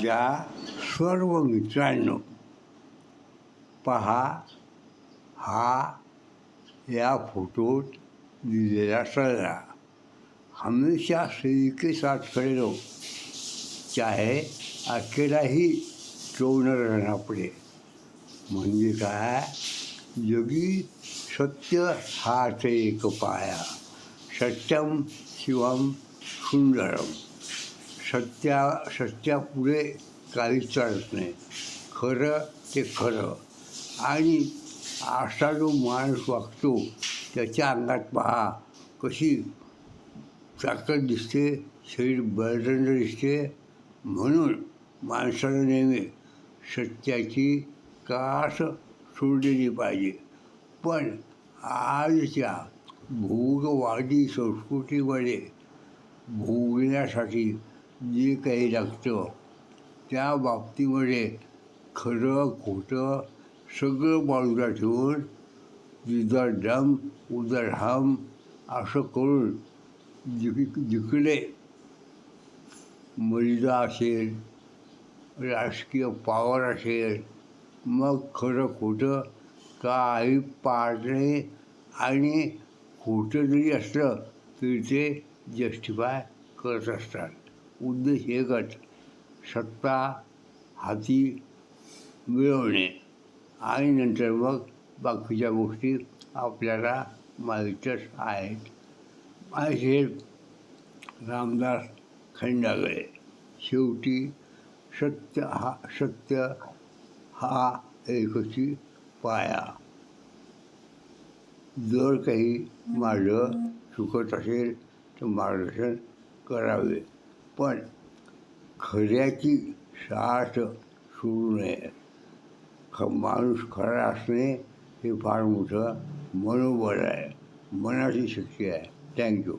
ज्या सर्व मित्रांनो पहा, हा, या फोटोत दिलेला सल्ला हमेशा सही के साथ खड़े रहो चाहे अकेला ही क्यों न रहना पडे म्हणजे काय? जगी सत्य हाच एक पाया। सत्यम, शिवम, सुंदरम। सत्या सत्यापुढे काहीच चालत नाही. खरं ते खरं. आणि असा जो माणूस वागतो त्याच्या अंगात पहा कशी ताकद दिसते शरीर बळदंड दिसते. म्हणून माणसानं नेहमी सत्याची कास सोडलेली पाहिजे. पण आजच्या भोगवादी संस्कृतीमध्ये भोगण्यासाठी जे काही लागतं त्या बाबतीमध्ये खरं खोटं सगळं बाजूला ठेवून जिधर दम उधर हम असं करून जिक जिकडे मर्यादा असेल राजकीय पॉवर असेल मग खरं खोटं काही पाळणे आणि खोटं जरी असलं तरी ते जस्टिफाय करत असतात. उद्देश एकच सत्ता हाती मिळवणे. आणि नंतर मग बाकीच्या गोष्टी आपल्याला माहीतच आहेत. असे रामदास खंडागळे. शेवटी सत्य हा सत्य हा एकची पाया. जर काही माझं चुकत असेल तर मार्गदर्शन करावे. पण खऱ्याची साथ सोडू नये. ख माणूस खरा असणे हे फार मोठं मनोबल आहे. मनाची शक्ती आहे. थँक्यू